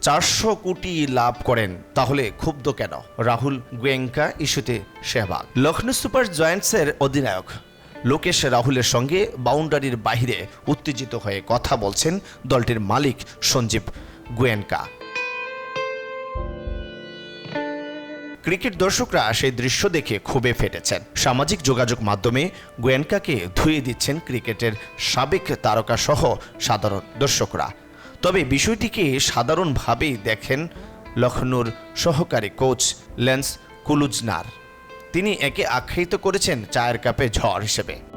চারশো কোটি লাভ করেন, তাহলে ক্ষুব্ধ কেন? রাহুল গোয়েঙ্কা ইস্যুতে শেহবাগ লখনৌ সুপার জয়েন্টসের অধিনায়ক। লোকেশ রাহুলের সঙ্গে বাউন্ডারির বাইরে উত্তেজিত হয়ে কথা বলছেন দলটির মালিক সঞ্জীব গোয়েঙ্কা। ক্রিকেট দর্শকরা সেই দৃশ্য দেখে ক্ষোভে ফেটেছেন। সামাজিক যোগাযোগ মাধ্যমে গোয়েনকাকে ধুয়ে দিচ্ছেন ক্রিকেটের সাবেক তারকা সহ সাধারণ দর্শকরা। তবে বিষয়টিকে সাধারণভাবেই দেখেন লখনৌর সহকারী কোচ লেন্স কুলুজনার। তিনি একে আখ্যায়িত করেছেন চায়ের কাপে ঝড় হিসেবে।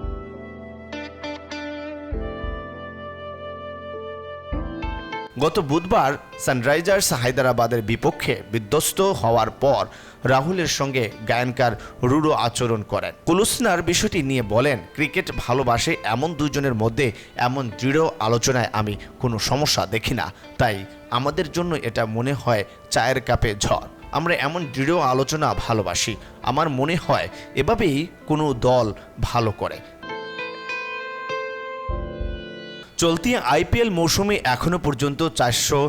গত বুধবার সানরাইজার্স হায়দ্রাবাদের বিপক্ষে বিধ্বস্ত হওয়ার পর রাহুলের সঙ্গে গায়নকার রুড়ো আচরণ করেন। কুলুসনার বিষয়টি নিয়ে বলেন, ক্রিকেট ভালোবাসে এমন দুজনের মধ্যে এমন দৃঢ় আলোচনায় আমি কোনো সমস্যা দেখি না। তাই আমাদের জন্য এটা মনে হয় চায়ের কাপে ঝড়। আমরা এমন দৃঢ় আলোচনা ভালোবাসি। আমার মনে হয় এভাবেই কোনো দল ভালো করে। চলতি আইপিএল মৌসুমে এখনও পর্যন্ত চারশো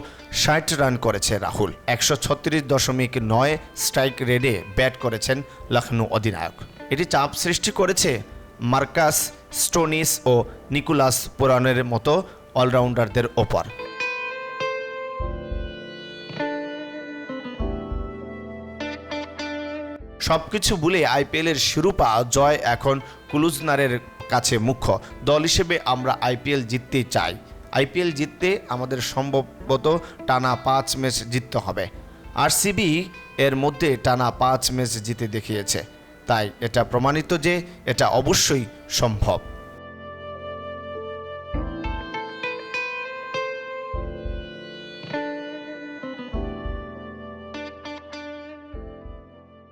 ষাট রান করেছে রাহুল। একশো ছত্রিশ দশমিক নয় স্ট্রাইক রেডে ব্যাট করেছেন লখনৌ অধিনায়ক। এটি চাপ সৃষ্টি করেছে মার্কাস স্টোনিস ও নিকোলাস পুরানের মতো অলরাউন্ডারদের ওপর। সবকিছু ভুলে আইপিএলের শিরোপা জয় এখন কুলুজনারের কাছে মুখ্য। দল হিসেবে আমরা আইপিএল জিততে চাই। আইপিএল জিততে আমাদের সম্ভবত টানা পাঁচ ম্যাচ জিততে হবে। আরসিবি এর মধ্যে টানা পাঁচ ম্যাচ জিতে দেখিয়েছে। তাই এটা প্রমাণিত যে এটা অবশ্যই সম্ভব।